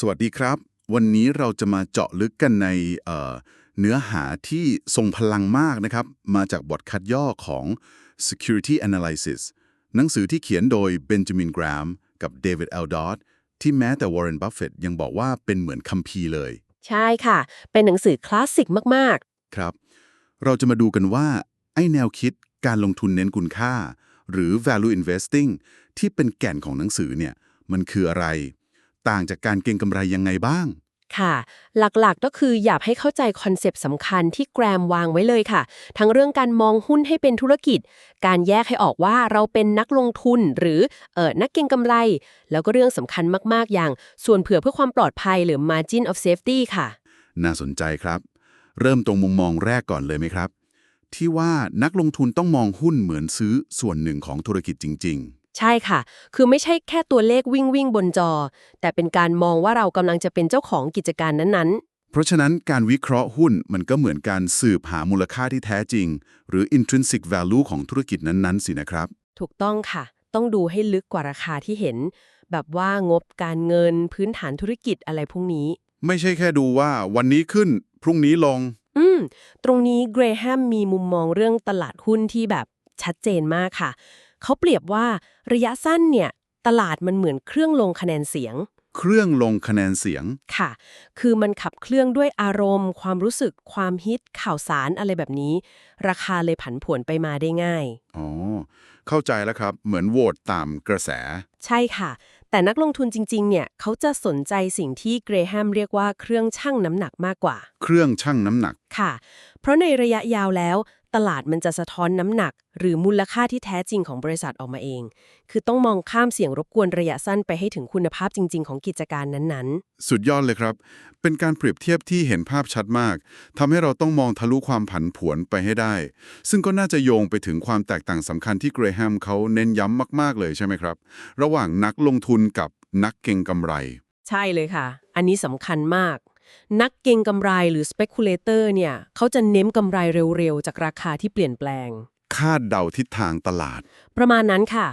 สวัสดีครับ วันนี้เราจะมาเจาะลึกกันในเอ่อเนื้อหาที่ทรงพลังมากนะครับ มาจากบทคัดย่อของ Security Analysis หนังสือที่เขียนโดยเบนจามินแกรมกับเดวิดเอลดอร์ที่แม้แต่วอร์เรนบัฟเฟตยังบอกว่าเป็นเหมือนคัมภีร์เลย ใช่ค่ะ เป็นหนังสือคลาสสิกมากครับ เราจะมาดูกันว่า ไอ้แนวคิดการลงทุนเน้นคุณค่า หรือ value investing ที่เป็นแก่นของหนังสือเนี่ยมันคืออะไร ต่างจากการเก็งกำไรยังไงบ้างๆค่ะ หลักๆก็คืออยากให้เข้าใจคอนเซปต์สำคัญที่แกรมวางไว้เลยค่ะ ทั้งเรื่องการมองหุ้นให้เป็นธุรกิจ การแยกให้ออกว่าเราเป็นนักลงทุนหรือเออนักเก็งกำไร แล้วก็เรื่องสำคัญมากๆ อย่าง ส่วนเผื่อเพื่อความปลอดภัยหรือ margin of safety ค่ะ น่าสนใจครับ เริ่มตรงมุมมองแรกก่อนเลยไหมครับ ที่ว่านักลงทุนต้องมองหุ้นเหมือนซื้อส่วนหนึ่งของธุรกิจจริง ใช่ค่ะ คือไม่ใช่แค่ตัวเลขวิ่งวิ่งบนจอ แต่เป็นการมองว่าเรากำลังจะเป็นเจ้าของกิจการนั้นๆๆเพราะฉะนั้นการวิเคราะห์หุ้นมันก็เหมือนการสืบหามูลค่าที่แท้จริง หรือ intrinsic value ของธุรกิจนั้นๆ สินะครับ ถูกต้องค่ะ ต้องดูให้ลึกกว่าราคาที่เห็น แบบว่างบการเงินพื้นฐานธุรกิจอะไรพวกนี้ ไม่ใช่แค่ดูว่าวันนี้ขึ้นพรุ่งนี้ลง อืม ตรงนี้เกรแฮมมีมุมมองเรื่องตลาดหุ้นที่แบบชัดเจนมากค่ะ เขาเปรียบว่าระยะสั้นเนี่ยตลาดมันเหมือนเครื่องลงคะแนนเสียง เครื่องลงคะแนนเสียงค่ะ คือมันขับเครื่องด้วยอารมณ์ ความรู้สึกความฮิตข่าวสารอะไรแบบนี้ ราคาเลยผันผวนไปมาได้ง่าย อ๋อ เข้าใจแล้วครับ เหมือนโหวตตามกระแส ใช่ค่ะ แต่นักลงทุนจริง ๆ เนี่ยเขาจะสนใจสิ่งที่เกรแฮมเรียกว่าเครื่องชั่งน้ำหนักมากกว่า เครื่องชั่งน้ำหนักค่ะ เพราะในระยะยาวแล้ว ตลาดมันจะสะท้อนน้ำหนัก หรือมูลค่าที่แท้จริงของบริษัทออกมาเอง คือต้องมองข้ามเสียงรบกวนระยะสั้นไปให้ถึงคุณภาพจริง ๆ ของกิจการนั้นสุดยอดเลยครับ เป็นการเปรียบเทียบที่เห็นภาพชัดมากทำให้เราต้องมองทะลุความผันผวนไปให้ได้ ซึ่งก็น่าจะโยงไปถึงความแตกต่างสำคัญที่เกรแฮมเขาเน้นย้ำมาก ๆ เลยใช่ไหมครับ ระหว่างนักลงทุนกับนักเก็งกำไรๆใช่เลยค่ะ อันนี้สำคัญมาก นักเก็งกำไรหรือ speculator เนี่ยเขาจะเน้นกำไรเร็วๆ จากราคาที่เปลี่ยนแปลง คาดเดาทิศทางตลาด ประมาณนั้นค่ะ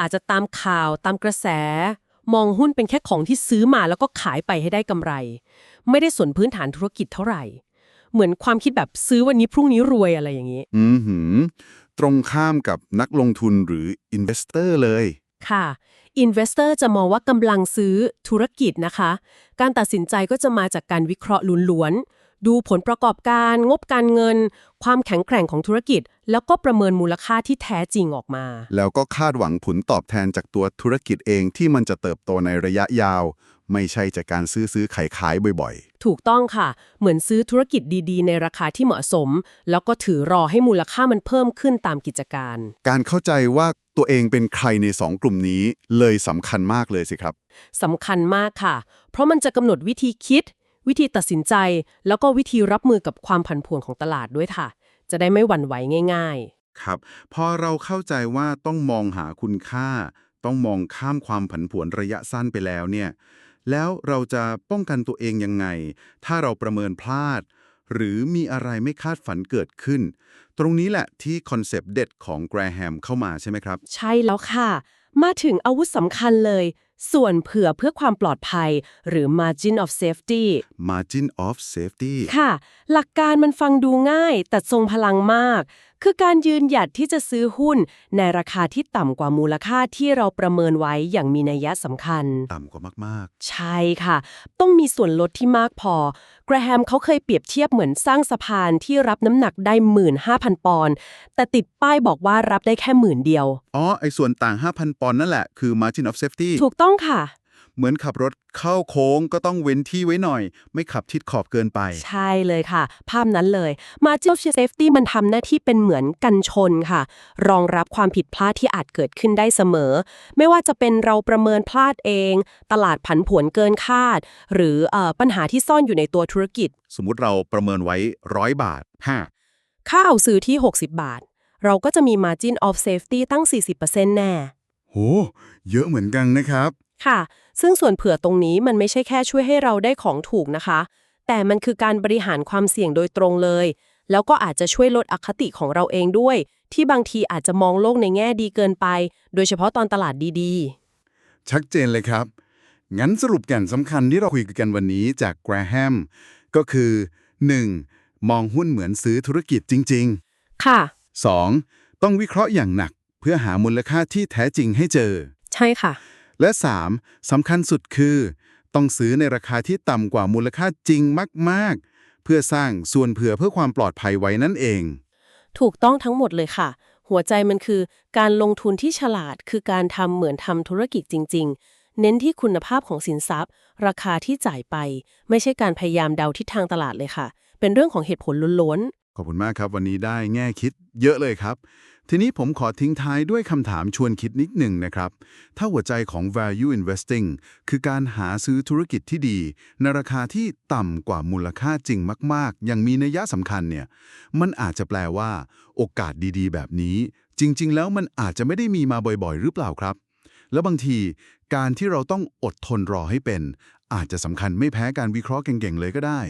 อาจจะตามข่าวตามกระแส มองหุ้นเป็นแค่ของที่ซื้อมาแล้วก็ขายไปให้ได้กำไร ไม่ได้สนพื้นฐานธุรกิจเท่าไหร่ เหมือนความคิดแบบซื้อวันนี้พรุ่งนี้รวยอะไรอย่างนี้ อือหือ ตรงข้ามกับนักลงทุนหรือ investor เลย ค่ะ อินเวสเตอร์จะมองว่ากำลังซื้อธุรกิจนะคะ การตัดสินใจก็จะมาจากการวิเคราะห์ล้วนๆ ดูผลประกอบการ งบการเงิน ความแข็งแกร่งของธุรกิจ แล้วก็ประเมินมูลค่าที่แท้จริงออกมา แล้วก็คาดหวังผลตอบแทนจากตัวธุรกิจเองที่มันจะเติบโตในระยะยาว ไม่ใช่จากการซื้อซื้อขายขายบ่อยถูกต้องค่ะ เหมือนซื้อธุรกิจดีๆ ในราคาที่เหมาะสม แล้วก็ถือรอให้มูลค่ามันเพิ่มขึ้นตามกิจการๆการเข้าใจว่าตัวเองเป็นใครในสองกลุ่มนี้เลยสำคัญมากเลยสิครับสำคัญมากค่ะ เพราะมันจะกำหนดวิธีคิด วิธีตัดสินใจ แล้วก็วิธีรับมือกับความผันผวนของตลาดด้วยค่ะ จะได้ไม่หวั่นไหวง่ายครับ พอเราเข้าใจว่าต้องมองหาคุณค่า ต้องมองข้ามความผันผวนระยะสั้นไปแล้วเนี่ย แล้วเราจะป้องกันตัวเองยังไง ถ้าเราประเมินพลาด หรือมีอะไรไม่คาดฝันเกิดขึ้น ตรงนี้แหละที่คอนเซปต์เด็ดของแกรแฮมเข้ามาใช่ไหมครับ ใช่แล้วค่ะ มาถึงอาวุธสำคัญเลยส่วนเผื่อเพื่อความปลอดภัย หรือ margin of safety margin of safety ค่ะ หลักการมันฟังดูง่าย แต่ทรงพลังมาก คือการยืนหยัดที่จะซื้อหุ้น ในราคาที่ต่ำกว่ามูลค่าที่เราประเมินไว้อย่างมีนัยสำคัญ ต่ำกว่ามากใช่ค่ะ ต้องมีส่วนลดที่มากพอแกรแฮมเขาเคยเปรียบเทียบเหมือนสร้างสะพานที่รับน้ำหนักได้ 15,000 ปอนด์แต่ติดป้ายบอกว่ารับได้แค่หมื่นเดียวๆอ๋อไอ้ส่วนต่าง 5,000 ปอนด์นั่นแหละคือ margin of safety ถูกต้องค่ะ เหมือนขับรถเข้าโค้งก็ต้องเว้นที่ไว้หน่อย ไม่ขับทิศขอบเกินไป ใช่เลยค่ะ ภาพนั้นเลย Margin of Safety มันทำหน้าที่เป็นเหมือนกันชนค่ะ รองรับความผิดพลาดที่อาจเกิดขึ้นได้เสมอ ไม่ว่าจะเป็นเราประเมินพลาดเอง ตลาดผันผวนเกินคาด หรือเออปัญหาที่ซ่อนอยู่ในตัวธุรกิจ สมมุติเราประเมินไว้ร้อยบาทห้าค่าเอาซื้อที่ 60 บาท เราก็จะมี Margin of Safety ตั้ง 40%แน่โห เยอะเหมือนกันนะครับ ค่ะ ซึ่งส่วนเผื่อตรงนี้มันไม่ใช่แค่ช่วยให้เราได้ของถูกนะคะ แต่มันคือการบริหารความเสี่ยงโดยตรงเลย แล้วก็อาจจะช่วยลดอคติของเราเองด้วย ที่บางทีอาจจะมองโลกในแง่ดีเกินไป โดยเฉพาะตอนตลาดดีชัดเจนเลยครับ งั้นสรุปแก่นสำคัญที่เราคุยกันวันนี้จากแกรแฮมก็คือ 1. มองหุ้นเหมือนซื้อธุรกิจจริงค่ะๆ 2. ต้องวิเคราะห์อย่างหนัก เพื่อหามูลค่าที่แท้จริงให้เจอ ใช่ค่ะ และ 3. สำคัญสุดคือ ต้องซื้อในราคาที่ต่ำกว่ามูลค่าจริงมากๆ เพื่อสร้างส่วนเผื่อเพื่อความปลอดภัยไว้นั่นเอง ถูกต้องทั้งหมดเลยค่ะ หัวใจมันคือ การลงทุนที่ฉลาดคือการทำเหมือนทำธุรกิจจริง ๆ เน้นที่คุณภาพของสินทรัพย์ ราคาที่จ่ายไป ไม่ใช่การพยายามเดาทิศทางตลาดเลยค่ะ เป็นเรื่องของเหตุผลล้วน ขอบคุณมากครับ วันนี้ได้แง่คิดเยอะเลยครับ ทีนี้ผมขอทิ้งท้ายด้วยคำถามชวนคิดนิดหนึ่งนะครับ ถ้าหัวใจของ value investing คือการหาซื้อธุรกิจที่ดี ในราคาที่ต่ำกว่ามูลค่าจริงมาก ๆ อย่างมีนัยสำคัญเนี่ย มันอาจจะแปลว่า โอกาสดีๆ แบบนี้ จริง ๆ แล้วมันอาจจะไม่ได้มีมาบ่อยๆ หรือเปล่าครับ แล้วบางทีการที่เราต้องอดทนรอให้เป็น อาจจะสำคัญไม่แพ้การวิเคราะห์เก่งๆ เลยก็ได้